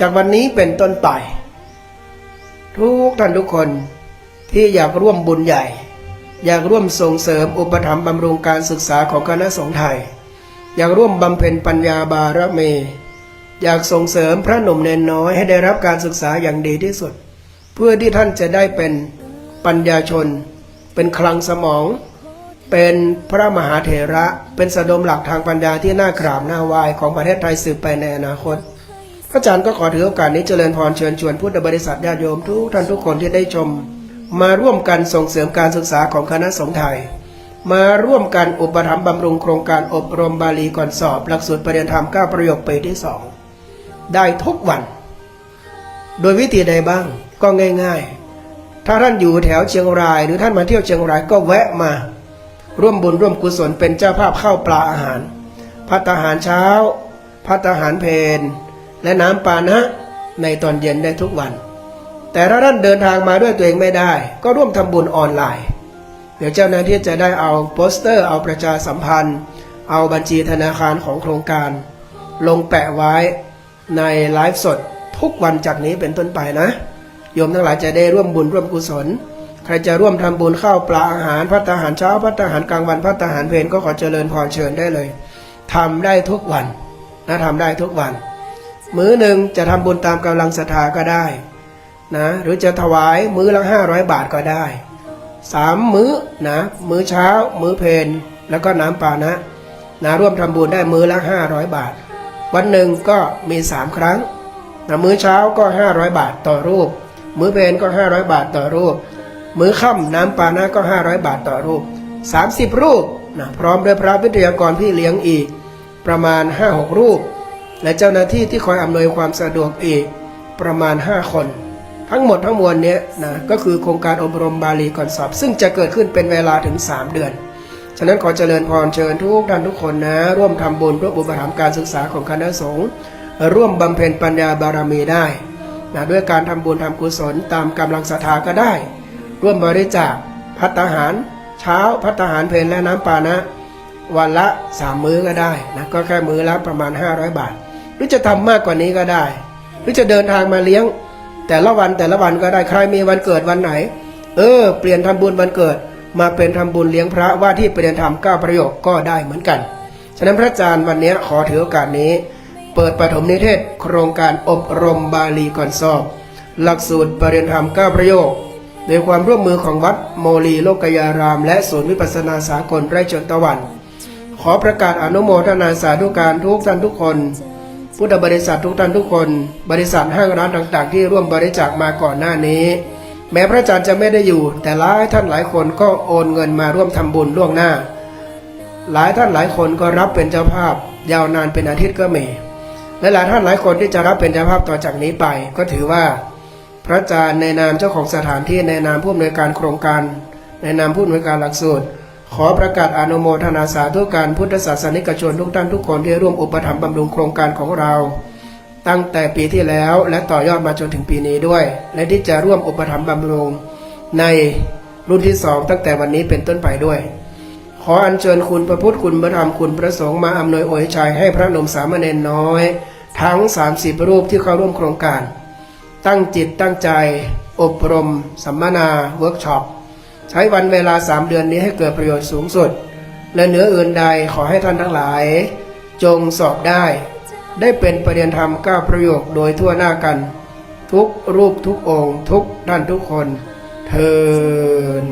จากวันนี้เป็นต้นไป ทุกท่านทุกคนที่อยากร่วมบุญใหญ่ อยากร่วมส่งเสริมอุปถัมภ์บำรุงการศึกษาของคณะสงฆ์ไทย อยากร่วมบำเพ็ญปัญญาบารมีอยากส่งเสริมพระหนุ่มเนนน้อยให้ได้รับการศึกษาอย่างดีที่สุด เพื่อที่ท่านจะได้เป็นปัญญาชน เป็นคลังสมอง เป็นพระมหาเถระ เป็นสะดมหลักทางปัญญาที่น่ากราบน่าไหวของประเทศไทยสืบไปในอนาคต อาจารย์ก็ขอถือโอกาสนี้เจริญพรเชิญชวนพุทธบริษัทญาติโยมทุกท่านทุกคนที่ได้ชม มาร่วมกันส่งเสริมการศึกษาของคณะสงฆ์ไทย มาร่วมกันอุปถัมภ์บำรุงโครงการอบรมบาลีก่อนสอบ หลักสูตรปริญญาธรรม9ประโยคปีที่สองได้ทุกวัน โดยวิธีใดบ้างก็ง่าย ๆ ถ้าท่านอยู่แถวเชียงราย หรือท่านมาเที่ยวเชียงรายก็แวะมา ร่วมบุญร่วมกุศลเป็นเจ้าภาพข้าวปลาอาหาร พัตตาหารเช้า พัตตาหารเพน และน้ำปานะ ในตอนเย็นได้ทุกวัน แต่ถ้าท่านเดินทางมาด้วยตัวเองไม่ได้ ก็ร่วมทำบุญออนไลน์ เดี๋ยวเจ้าหน้าที่จะได้เอาโปสเตอร์ เอาประชาสัมพันธ์ เอาบัญชีธนาคารของโครงการ ลงแปะไว้ในไลฟ์สดทุกวันจากนี้เป็นต้นไปนะโยมทั้งหลายจะได้ร่วมบุญร่วมกุศล ใครจะร่วมทำบุญข้าวปลาอาหารพัตตาหารเช้าพัตตาหารกลางวันพัตตาหารเพลนก็ขอเจริญพรเชิญได้เลยทำได้ทุกวันนะทำได้ทุกวัน มื้อหนึ่งจะทำบุญตามกำลังศรัทธาก็ได้นะหรือจะถวายมื้อละห้าร้อยบาทก็ได้สามมื้อนะมื้อเช้า มื้อเพลแล้วก็น้ำปานะนะร่วมทำบุญได้มื้อละห้าร้อยบาท วันหนึ่งก็มีสามครั้งนะมื้อเช้าก็500บาทต่อรูป มื้อเพลก็500บาทต่อรูป มื้อค่ำน้ำปานะก็500บาทต่อรูป30รูปนะพร้อมด้วยพระวิทยากรพี่เลี้ยงอีก ประมาณ5-6รูป และเจ้าหน้าที่ที่คอยอำนวยความสะดวกอีกประมาณ 5 คน ทั้งหมดทั้งมวลเนี้ยนะก็คือโครงการอบรมบาลีก่อนสอบ ซึ่งจะเกิดขึ้นเป็นเวลาถึง 3 เดือน ฉะนั้นขอเจริญพรเชิญทุกท่านทุกคนนะ ร่วมทำบุญร่วมอุปถัมภ์การศึกษาของคณะสงฆ์ร่วมบำเพ็ญปัญญาบารมีได้นะด้วยการทำบุญทำกุศลตามกำลังศรัทธาก็ได้ ร่วมบริจาคพัตตาหาร เช้าพัตตาหารเพลและน้ำปานะ วันละสามมื้อก็ได้นะก็แค่มื้อละประมาณ 500 บาท หรือจะทำมากกว่านี้ก็ได้ หรือจะเดินทางมาเลี้ยง แต่ละวันแต่ละวันก็ได้ใครมีวันเกิดวันไหน เออ เปลี่ยนทำบุญวันเกิด มาเป็นทำบุญเลี้ยงพระว่าที่ประเด็นธรรมก้าประโยคก็ได้เหมือนกัน ฉะนั้นพระอาจารย์วันนี้ขอถือโอกาสนี้ เปิดปฐมนิเทศ โครงการอบรมบาลีก่อนสอบ หลักสูตรประเด็นธรรมก้าประโยคโดยความร่วมมือของวัดโมลีโลกยาราม และศูนย์วิปัสสนาสากลไร่เชิญตะวัน ขอประกาศอนุโมทนาสาธุการทุกท่านทุกคน พุทธบริษัททุกท่านทุกคน บริษัทห้างร้านต่างๆ ที่ร่วมบริจาคมาก่อนหน้านี้ แม้พระอาจารย์จะไม่ได้อยู่ แต่หลายท่านหลายคนก็โอนเงินมาร่วมทำบุญล่วงหน้า หลายท่านหลายคนก็รับเป็นเจ้าภาพ ยาวนานเป็นอาทิตย์ก็มีและหลายท่านหลายคนที่จะรับเป็นเจ้าภาพต่อจากนี้ไป ก็ถือว่า พระอาจารย์ในนามเจ้าของสถานที่ในนามผู้อำนวยการโครงการ ในนามผู้อำนวยการหลักสูตร ขอประกาศอนุโมทนาสาธุการพุทธศาสนิกชนทุกท่านทุกคนที่ร่วมอุปถัมภ์บำรุงโครงการของเรา ตั้งแต่ปีที่แล้วและต่อยอดมาจนถึงปีนี้ด้วย และที่จะร่วมอุปถัมภ์บำรุงในรุ่นที่สองตั้งแต่วันนี้เป็นต้นไปด้วย ขออัญเชิญคุณพระพุทธคุณพระธรรมคุณพระสงฆ์มาอำนวยอวยชัยให้พระนมสามเณรน้อย ทั้ง 30 รูปที่เข้าร่วมโครงการ ตั้งจิตตั้งใจ อบรม สัมมนา เวิร์กช็อป ใช้วันเวลาสามเดือนนี้ให้เกิดประโยชน์สูงสุด และเหนืออื่นใดขอให้ท่านทั้งหลาย จงสอบได้ ได้เป็นประเด็นธรรมก้าประโยคโดยทั่วหน้ากัน ทุกรูปทุกองค์ ทุกท่านทุกคนเทิน